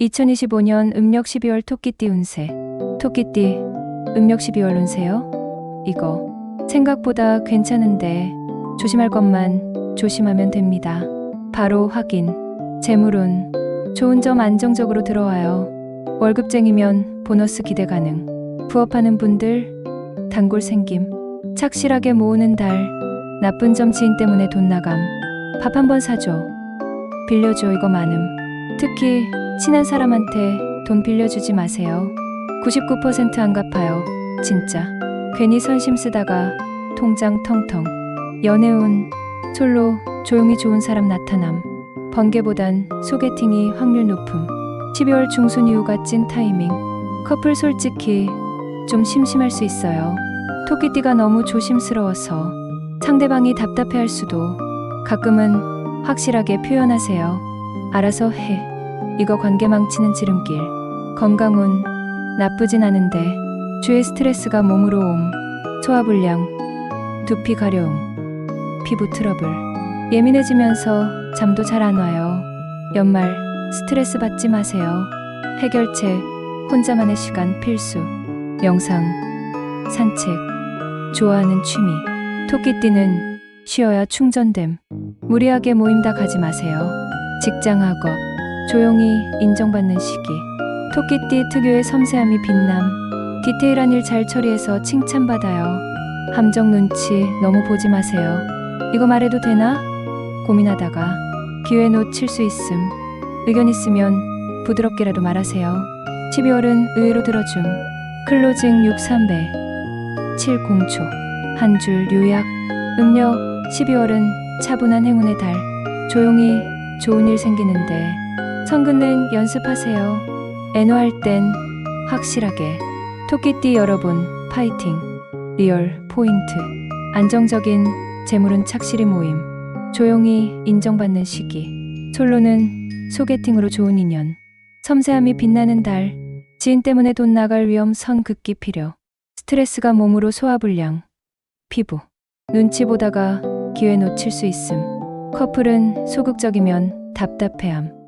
2025년 음력 12월 토끼띠 운세. 토끼띠 음력 12월 운세요? 이거 생각보다 괜찮은데 조심할 것만 조심하면 됩니다. 바로 확인. 재물운 좋은 점 안정적으로 들어와요. 월급쟁이면 보너스 기대 가능. 부업하는 분들 단골 생김. 착실하게 모으는 달. 나쁜 점 지인 때문에 돈 나감. 밥 한 번 사줘. 빌려줘 이거 많음. 특히 친한 사람한테 돈 빌려주지 마세요. 99%안 갚아요. 진짜. 괜히 선심 쓰다가 통장 텅텅. 연애운 솔로 조용히 좋은 사람 나타남. 번개보단 소개팅이 확률 높음. 12월 중순 이후가 찐 타이밍. 커플 솔직히 좀 심심할 수 있어요. 토끼띠가 너무 조심스러워서 상대방이 답답해할 수도 가끔은 확실하게 표현하세요. 알아서 해. 이거 관계 망치는 지름길. 건강운 나쁘진 않은데 주의 스트레스가 몸으로 옴. 소화불량, 두피 가려움, 피부 트러블. 예민해지면서 잠도 잘 안 와요. 연말 스트레스 받지 마세요. 해결책 혼자만의 시간 필수. 명상, 산책, 좋아하는 취미. 토끼띠는 쉬어야 충전됨. 무리하게 모임 다 가지 마세요. 직장 학업, 조용히 인정받는 시기. 토끼띠 특유의 섬세함이 빛남. 디테일한 일 잘 처리해서 칭찬받아요. 함정 눈치 너무 보지 마세요. 이거 말해도 되나? 고민하다가 기회 놓칠 수 있음. 의견 있으면 부드럽게라도 말하세요. 12월은 의외로 들어줌. 클로징 63배. 7공초. 한 줄 요약. 음력 12월은 차분한 행운의 달. 조용히 좋은 일 생기는데 성근은 연습하세요. 애노할 땐 확실하게. 토끼띠 여러분 파이팅. 리얼 포인트. 안정적인 재물은 착실히 모임. 조용히 인정받는 시기. 솔로는 소개팅으로 좋은 인연. 섬세함이 빛나는 달. 지인 때문에 돈 나갈 위험 선 긋기 필요. 스트레스가 몸으로 소화불량. 피부. 눈치 보다가 기회 놓칠 수 있음. 커플은 소극적이면 답답해함.